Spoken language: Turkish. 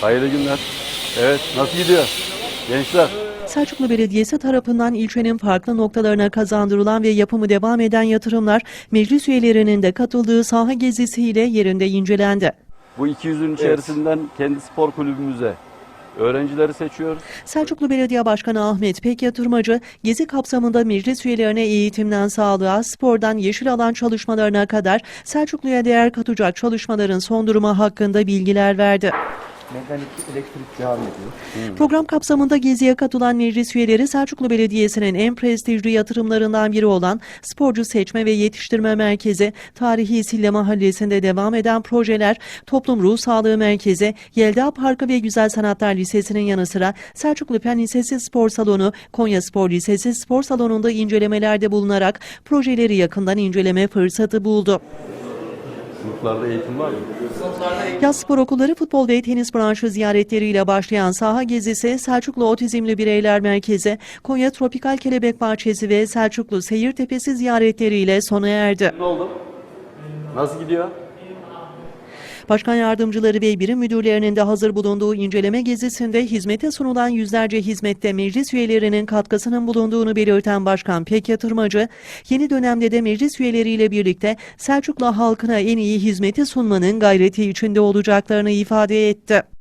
Hayırlı günler. Evet, nasıl gidiyor? Gençler. Selçuklu Belediyesi tarafından ilçenin farklı noktalarına kazandırılan ve yapımı devam eden yatırımlar meclis üyelerinin de katıldığı saha gezisiyle yerinde incelendi. Bu 200'ün içerisinden kendi spor kulübümüze öğrencileri seçiyoruz. Selçuklu Belediye Başkanı Ahmet Pek Yatırmacı, gezi kapsamında meclis üyelerine eğitimden sağlığa, spordan yeşil alan çalışmalarına kadar Selçuklu'ya değer katacak çalışmaların son durumu hakkında bilgiler verdi. Mekanik elektrik devam ediyor. Program kapsamında geziye katılan meclis üyeleri Selçuklu Belediyesi'nin en prestijli yatırımlarından biri olan Sporcu Seçme ve Yetiştirme Merkezi, Tarihi Sille Mahallesi'nde devam eden projeler, Toplum Ruh Sağlığı Merkezi, Yelda Parkı ve Güzel Sanatlar Lisesi'nin yanı sıra Selçuklu Fen Lisesi Spor Salonu, Konya Spor Lisesi Spor Salonu'nda incelemelerde bulunarak projeleri yakından inceleme fırsatı buldu. Sınıflarda eğitim var mı? Yaz spor okulları futbol ve tenis branşı ziyaretleriyle başlayan saha gezisi Selçuklu Otizmli Bireyler Merkezi, Konya Tropikal Kelebek Bahçesi ve Selçuklu Seyir Tepesi ziyaretleriyle sona erdi. Ne oldu? Nasıl gidiyor? Başkan yardımcıları ve birim müdürlerinin de hazır bulunduğu inceleme gezisinde hizmete sunulan yüzlerce hizmette meclis üyelerinin katkısının bulunduğunu belirten Başkan Pek Yatırmacı, yeni dönemde de meclis üyeleriyle birlikte Selçuklu halkına en iyi hizmeti sunmanın gayreti içinde olacaklarını ifade etti.